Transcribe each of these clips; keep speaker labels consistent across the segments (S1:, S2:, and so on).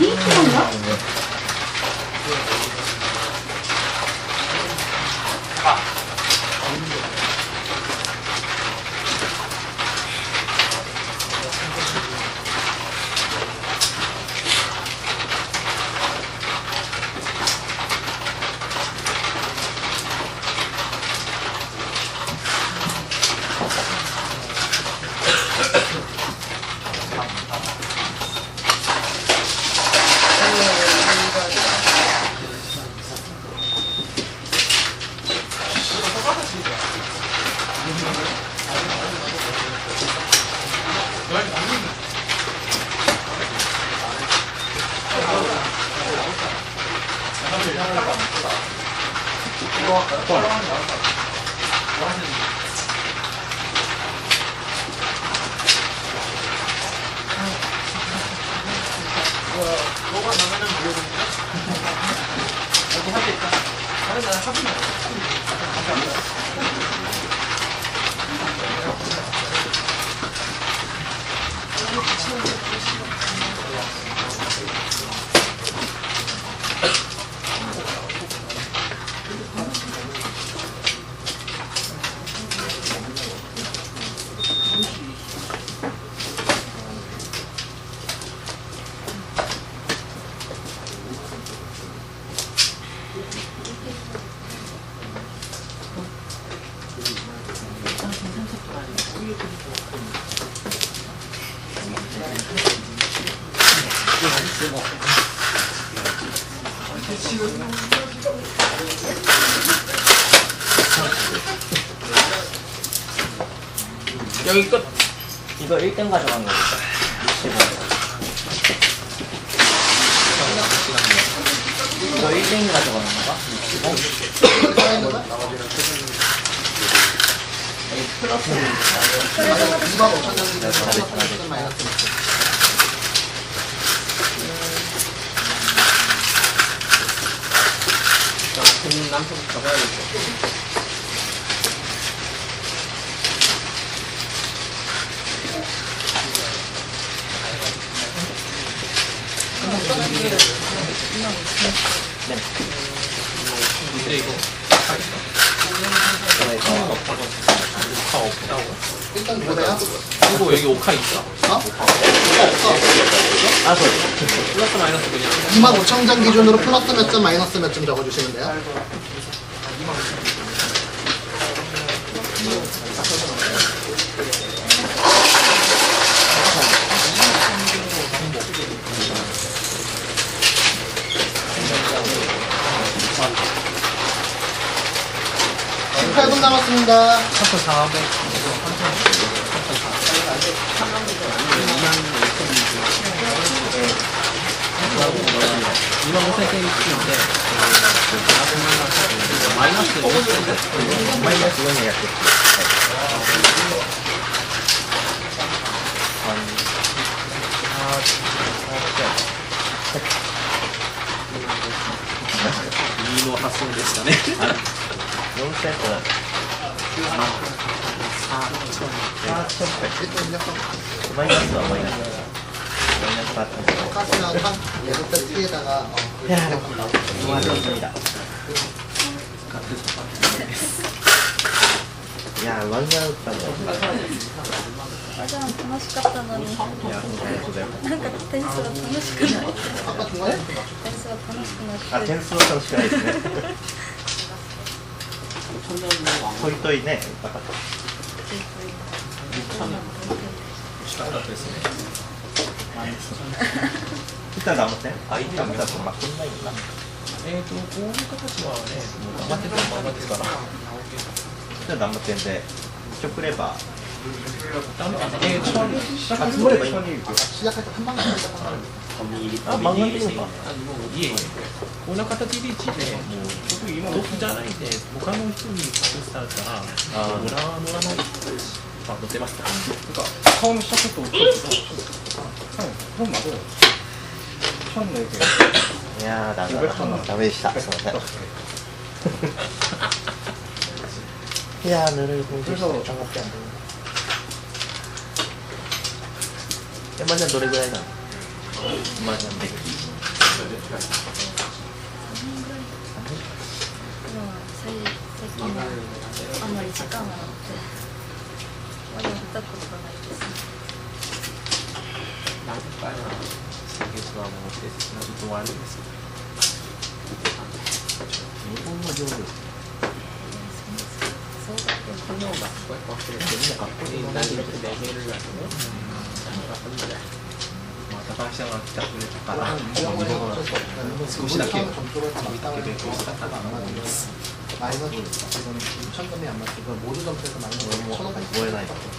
S1: 2kg인가?
S2: 여기 끝.
S3: 이거 1등 가져간? 65. 이거 1등 가져가는 건가? 65?
S2: 자, 금 남편 가봐야겠어.
S3: 네.
S2: 근데 이거 오카 없다고?
S4: 일단 보세요.
S2: 그리고 여기 오카 있어.
S4: 어? 없어.
S3: 아, 그
S2: 플러스 마이너스 그냥.
S4: 2만 5천 장 기준으로 플러스 몇 점, 마이너스 몇 점 적어주시면 돼요. 팔분 남았습니다.
S2: 3,400. 今5000円について、え、マイナ
S3: ス400。マイナス400円。い
S2: いの発想でしたね。
S3: 4セット。マイナスはマイナス。いやワンアウトあ
S1: じゃ楽しかったのに
S3: い
S1: な点数楽しくない点数楽しくない
S3: 点数は楽しくないですねといといね分かった楽しかったですねあれたら黙って、負けないよな。
S2: え、ー、と、こういう形はね頑張ってる頑張ってたから。
S3: じゃあ頑張って
S2: んでシ
S3: ョップレバー
S4: えー、集まればいいあ、漫画
S3: でいいのか
S2: もういえこんな形で一1で僕じゃないんで他の人に隠したら乗ら乗らないあ、乗ってました
S5: か顔のしたこと부터 형, 형 나도 천 이렇게
S3: いやー、ダメだな。ダメでした。すいません。いやー、ぬるい風でした。
S5: 그래서
S3: 上がってんの。山ちゃんどれぐらいなの山ちゃんで。
S1: でも最最近はあんまり時間がなくてまだ見たことがないです ね
S2: 나니까 세계수와 뭐 테스트나 동안 했습니다.
S3: 日本の料理
S1: そうだけど
S2: 성형가 재미가 갖고 있는 네 개를 가지고 합니다. まあ高橋さんが来たくれたから、日本語少しだけ
S4: 점수를 다 맞다고
S2: 이렇게
S4: 해서
S2: 비슷한 거
S4: 마이너스 마이너스 지금 천점이 안 맞고 모두 점수에서 마이너스
S3: 俺も
S4: 천오백
S3: 覚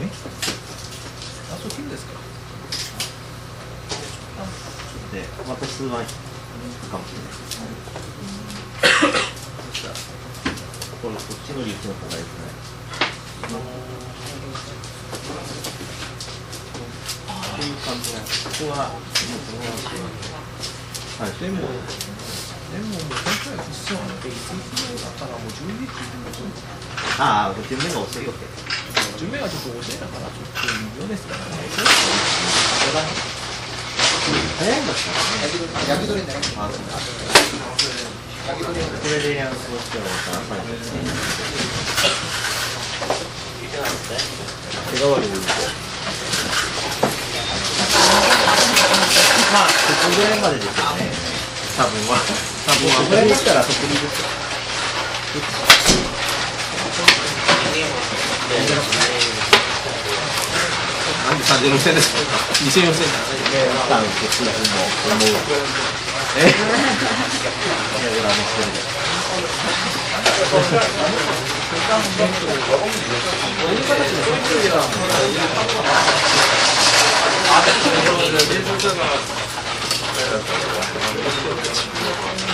S2: え？あそっですか？
S3: でまた数はかもしれない、うん、そこれこっちの陸の方がよくないこういう感じなここはもうこのままはい、
S2: でも、でも、もう今回、実際、1日目だったら、もう12でも
S3: ああ、5点目が遅いわけ。
S2: 順目がちょっと遅いだ。から、ちょっと微妙ですからね。
S3: 早いんだ。ったらね。
S4: 焼き鳥ね
S3: あそうだ。これでやるとしてもさ、最初に。手代わりでいいと。まあ、ここぐらいまでですよね。多分は。多分は。これだ。ったら得意ですよ。
S2: 何で三十六戦です
S3: か。二千四戦。タウン決断。え？いです。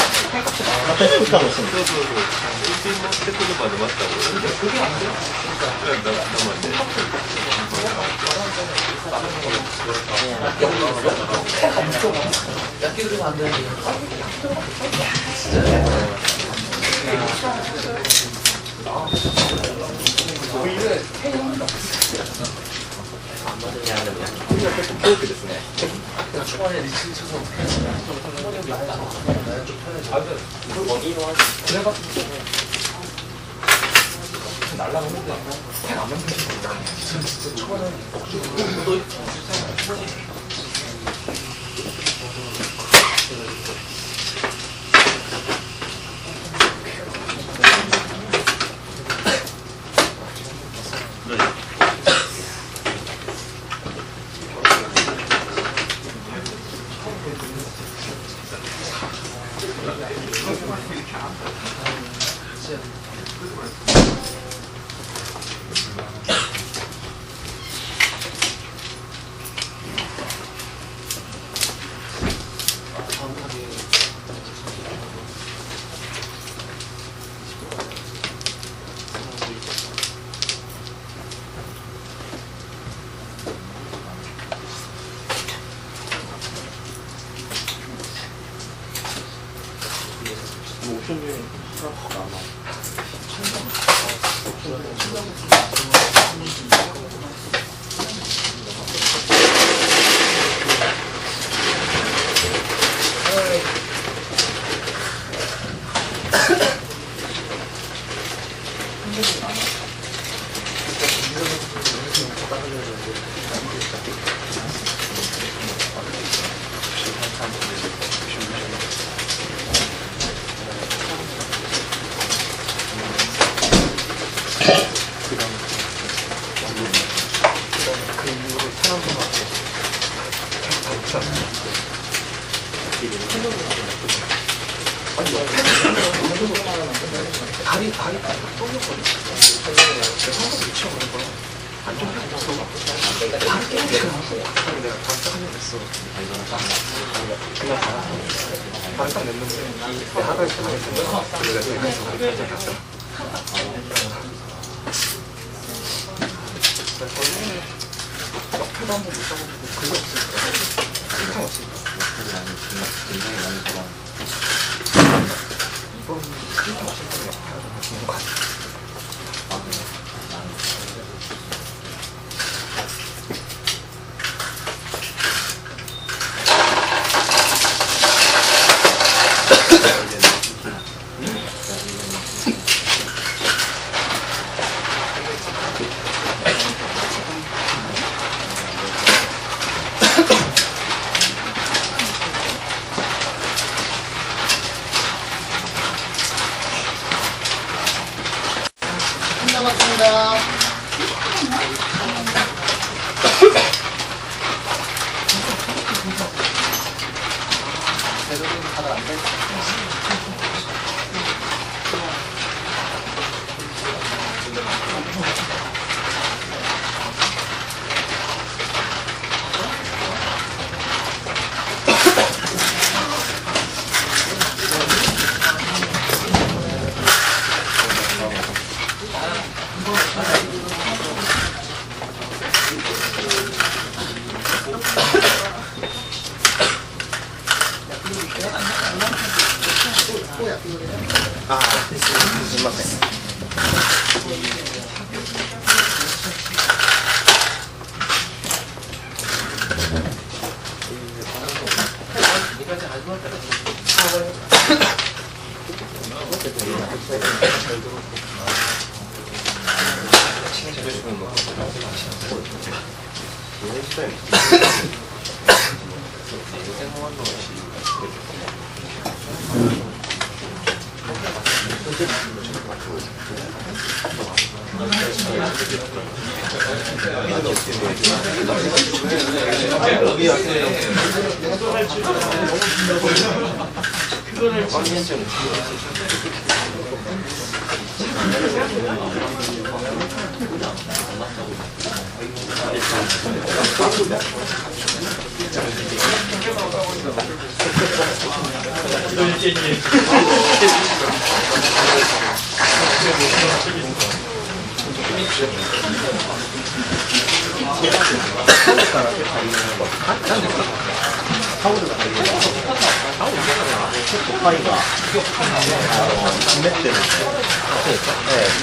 S3: たるかもしれない。
S2: そうそうそう。てくるまで待ったい。
S3: んだ、やでも結
S6: 構フォークですね。 야, 초반에 리치 쳐서 어떻게 하지? 좀 편하게 나야 좀 편해져. 아, 그 머리로 하지. 그래가지고 날라가는데 택안 맞는 거 진짜 초반에 너 갔다. 저는 옆에도 한번 못 잡아보고 그거 없으니까 신경 없으니까
S3: 굉장히 많이 잡아.
S6: 이번 신경 없으니까 옆에 좋은 거 같아.
S4: 끝 다들 안 돼. 해주시면 뭐.
S3: 헬스타일. 이거 생각한 거 없이 여기 그거를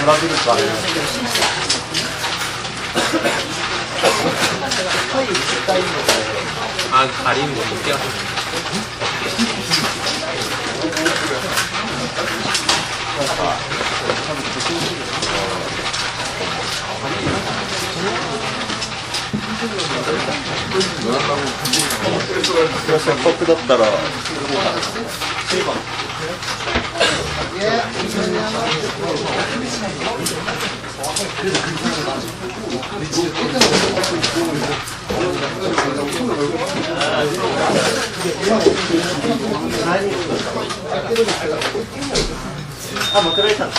S3: ブラジルとあります。
S6: あ、カリンゴ持てやす
S3: せっかくだったら。 아, 뭐 들어있잖아.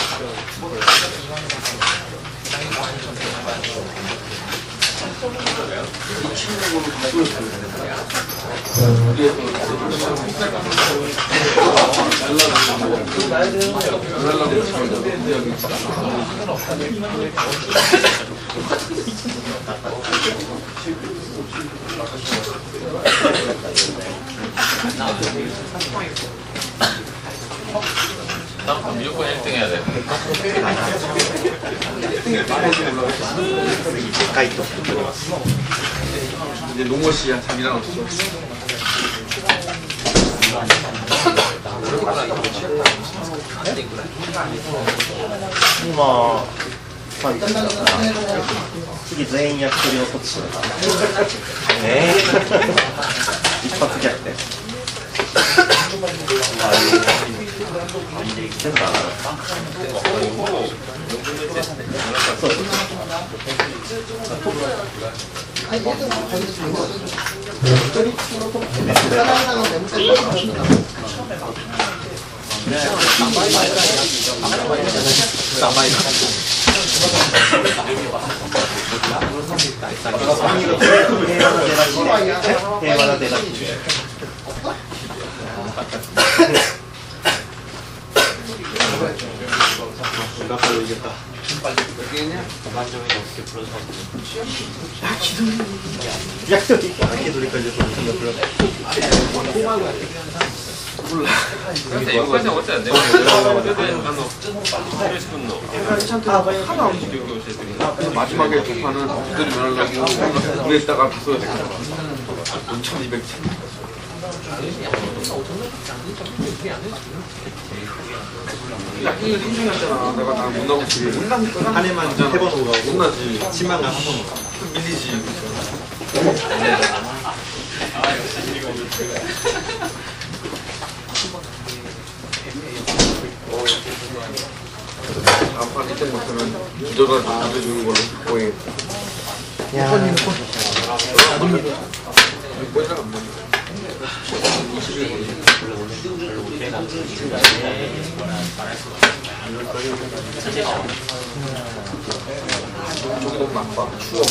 S7: 다음 무조건 1등 해야 돼.
S2: 이제 농어 씨야 잠이랑 없어.
S3: 엄마. まい、次全員焼き鳥をこっちに。えー、一発逆転。そいでい。
S4: 甘い。甘い。 거기서 좋은 거 사장이랑은 매물 때문에 없습니다.
S8: 平和なデラッチ
S2: 나팔로 이겼다.
S8: 약속이 아키돌이까지 손을 불
S7: 몰라. 근데
S6: 마지막에 도판을 부들이 면하려고 오래 있다가 부숴야 되겠다. 5,200천 생생했잖아. 내가 나못 나고 집에
S8: 한 해만 세번 오고
S6: 나지
S8: 10만 가한번 오고.
S6: 밀리지. 아, 역시 이거. 빠 이때 못하면 기도가 좀 해주는 걸로 보이. 맞네. 조금 나빠. 추워.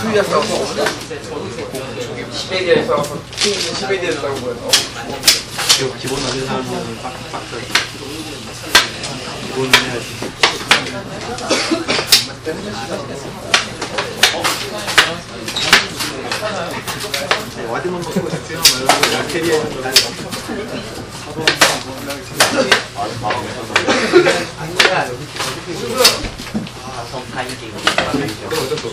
S6: 추위가 싸워서 저기 시베리아에 싸워서 튀는 시베리아에 싸운. 어.
S8: 기본, 기본 사람은 빡, 빡 써야지 기본은 해야지. 와드만 먹고 싶지만 말고 캐리 어는 좀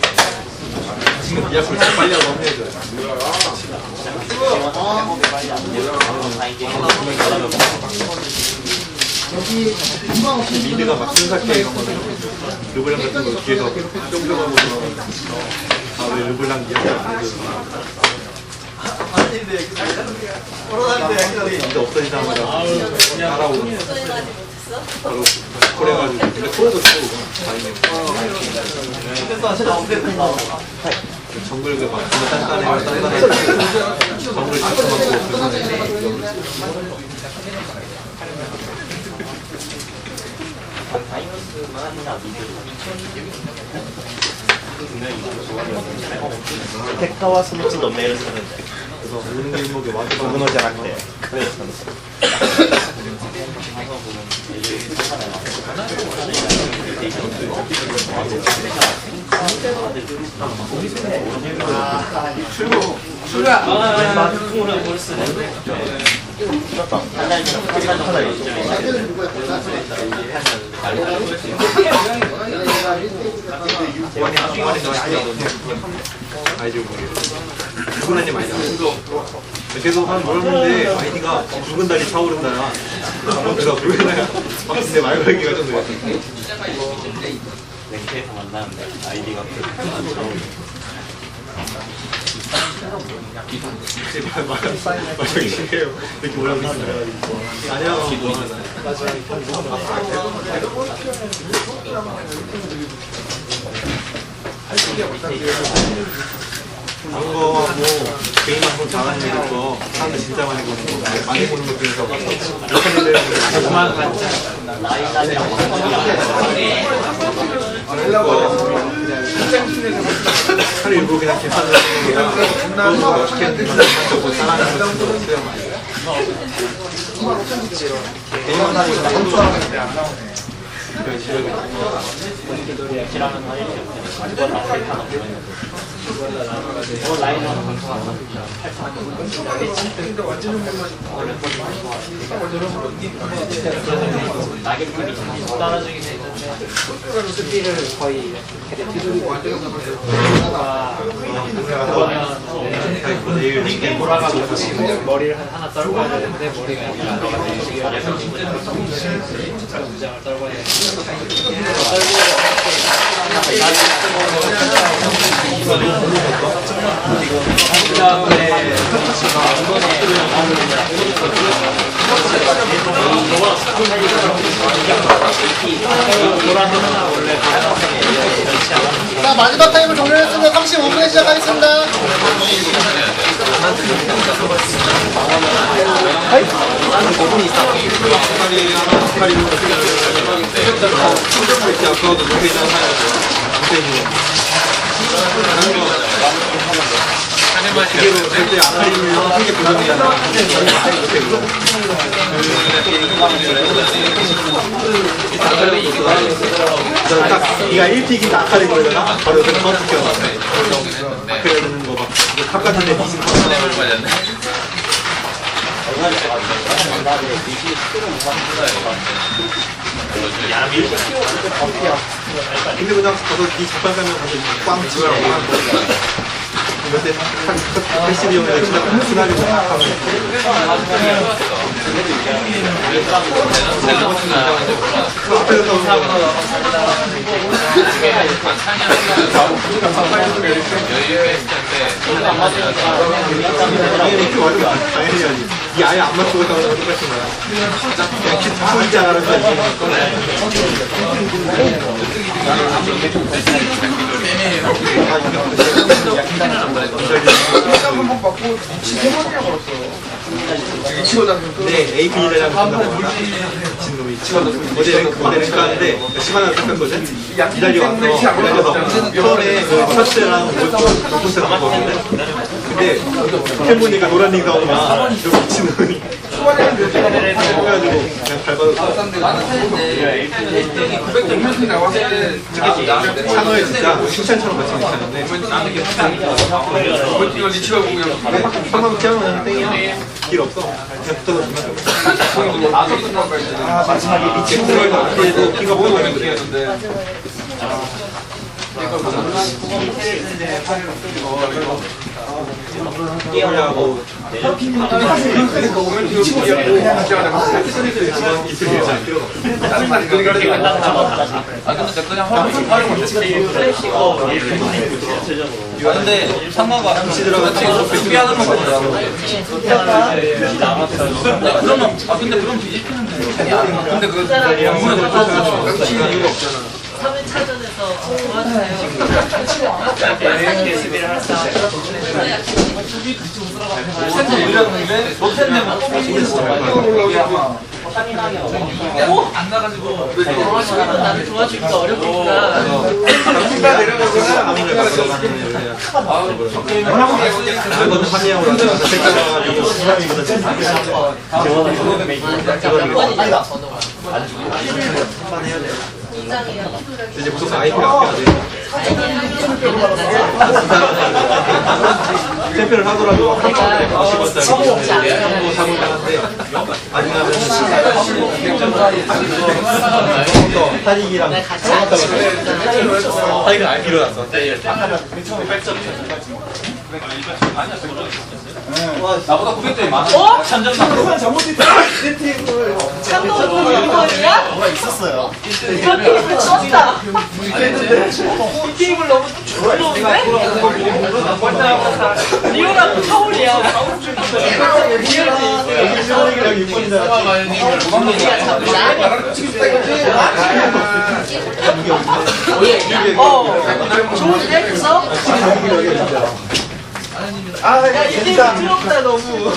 S8: 지금 미약을 좀 빨리 하고 해야죠
S4: 여기 금방 없이
S8: 미드가 막 순삭해 이런 거는 르블랑 같은 거 뒤에서 쫑쫑하고 아왜 르블랑 이야기 안 해줘 진짜 없어진 사람마다 따라오고 그래가지고. 근데 코에도 쓰고 많이 그래서 사실 없대 정글 그막 단단해 단단해 정글 잡고
S9: 백과와 스무츠 넘내를 쓰는데
S8: 그래서 오는 길목에 와서
S9: 구분하지 않았대 그래 출구 출가
S4: 아이디어
S8: 보게. 이번에는 많이 나왔어. 계속 한 물었는데 아이디가 죽은 달이 차오른다. 그래서 불편해요. 근데 말 걸기가 좀
S9: 돼. 랭크에서 만난 아이디가
S8: 안 들어오고. 말하면 이렇게 올라오셨어요. 아니야, 뭐 하나. 맞아요. 고하고 개인 방송 잘하는 거 사람들 진짜 많이 보는 거 많이 보는 거 중에서 그만 차라리 일부러 그냥 계산을 하는 게 너무 어떻게 하는지 뭐 잘하는 거 개인 방송이 감수하는 안 나오네 나게끔이 따라주기 때문에 내일 내일
S2: 돌아가고 머리를 하나 떨궈야 되는데 머리가 약간 무장을 떨궈야 되는데 그다음에
S4: 자 마지막 타임을 종료했습니다. 35분에 시작하겠습니다.
S8: 아 카리 하나, 아카리 이렇게 아까워도 두개 있잖아. 기계로 절대 아카리는 한개 부정이 아니라 딱 네가 1픽인데 아카리 걸려나 바로 옆에 처음 시켜놨네 아카리 되는 거막 탑같은데 미신 근데 그냥 가서 네 자판 가면 가서 꽝 치고 요새 82년에 진짜 순하게 하면 앞에서 이렇게 와도 당연히 해야지 이 아예 안 맞추고 있다고 있지 않 으면 이게 네, AP 대장 간다고 진놈이 어제 랭크 어제 랭크 하는데 시간을 깎았거든 기다려 왔어 기다려서 처음에 그 첫째랑 오픈스랑 먹었는 데 근데 캔보니까 노란 링 나오구나 이러고 미친 놈이 그래가지고 그냥 밟아서 찬호에 진짜 칭찬처럼 마치 괜찮은데 한번 피하면 땡이야. 길 없어. 그냥 붙어서 주면 마지막에 리치 코너에서 앞에도 키가 보이는 데 뛰어나고 없어
S9: 근데 상가가
S8: 같이 들어가서
S9: 준비하는 거 같더라고. 그러면 아 근데 그럼 뒤집히는 데 근데 그 영문에 이유가 없잖아.
S1: 3회 차전에서 도와주세요.
S9: 샌드 올렸는데 롯텐데 막안 나가지고
S1: 나를 도와주기가.
S8: 나도 판이하고 나서 색깔 나가지고 이제 무조건 아이피가 바뀌어야 돼 챔피를 하더라도 한 번에 50원짜리 한번 사고 하는데 아니면 타릭이랑 타릭은 아이피로 났어
S9: 나보다 900점이 많아. 천점만.
S1: 참고로 이거야?
S4: 뭐가 있었어요.
S1: 테이블 쳤다. 이 테이블 너무 좋은데? 리오랑 서울이야.
S8: 타릭이랑 6번이잖아
S1: 어. 좋은 일 했어? 아, 야, 이 테이블 부럽다, 너무.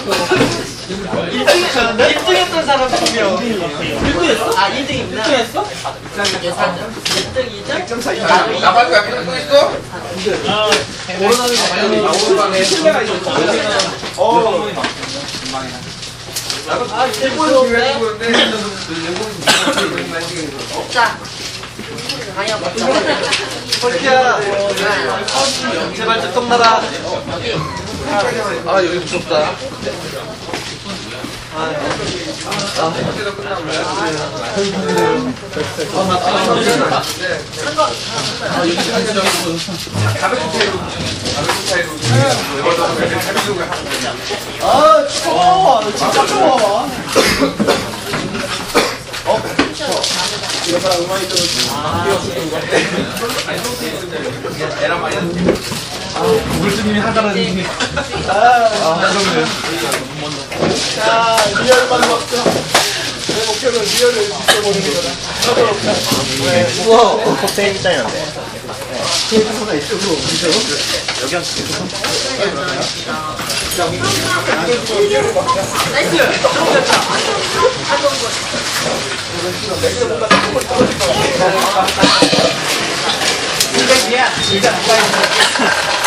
S1: 1등, 1등 했던 사람 두 명. 1등했어? 아, 2등이구나. 1등 했어? 예산 1등, 2등?
S6: 나발도 약간 또 있어?
S1: 아, 제일 부러운데? 자. 아니야, 맞자.
S2: 헐키야 제발 좀 똥나라
S6: 아 여기 무섭다.
S4: 아 추워. 진짜 추워.
S9: 물주님이 하자라는 게. 아, 그러네요.
S4: 자, 리얼만 먹죠. 내 목표는 리얼을 지켜보는 거다.
S6: 우와, 칵테일 디자인한데. 여기 한 나이스! 한번 이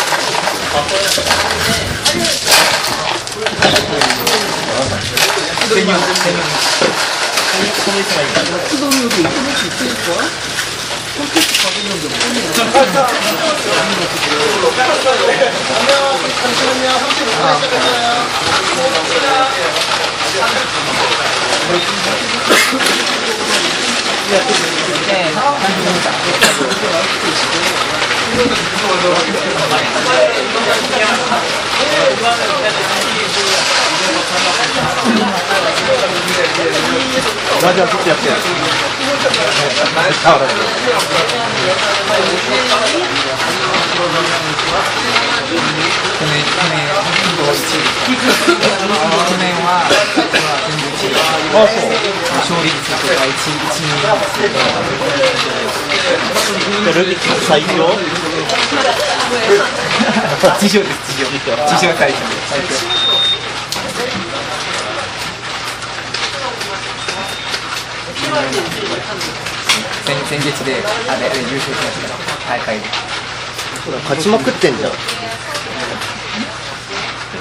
S6: で Thank you. ラジオずっとやって
S9: る。あ、そ。率と
S6: か一一
S9: 二なんですけど。
S6: ルビいクの最強？
S9: 自称です自称。自称。最強。先先月であれあれ優勝しました。大会で。
S6: 勝ちまくってんじゃん。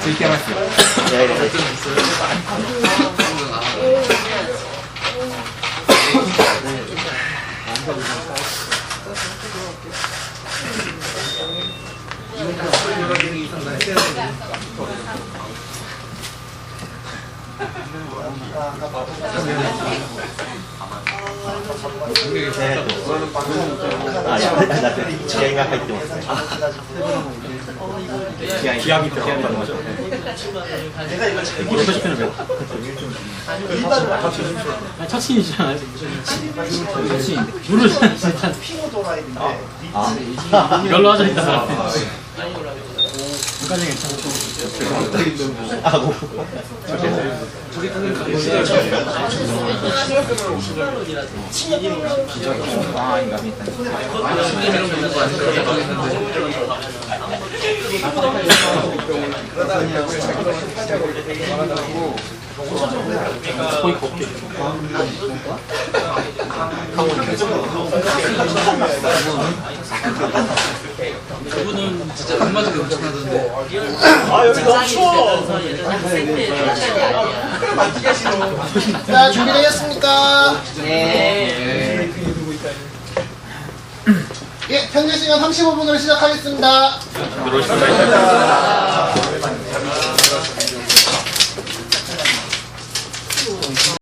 S9: ついてます。よ
S6: いやいやあ、やめただって気合が入ってますね。気合、気合みたいな。
S2: 첫 신이잖아요. 첫 신. 모르잖아, 진짜. 별로 하자 있다 사람.
S6: 아, 뭐.
S9: 상황인가 일단
S2: 그 분은 진짜 안 맞게 엄청나던데.
S1: 아 여기 너무 추워
S4: 자, 준비되셨습니까?
S1: 네
S4: 예, 현재 시간 35분으로 시작하겠습니다.
S7: 들어오시면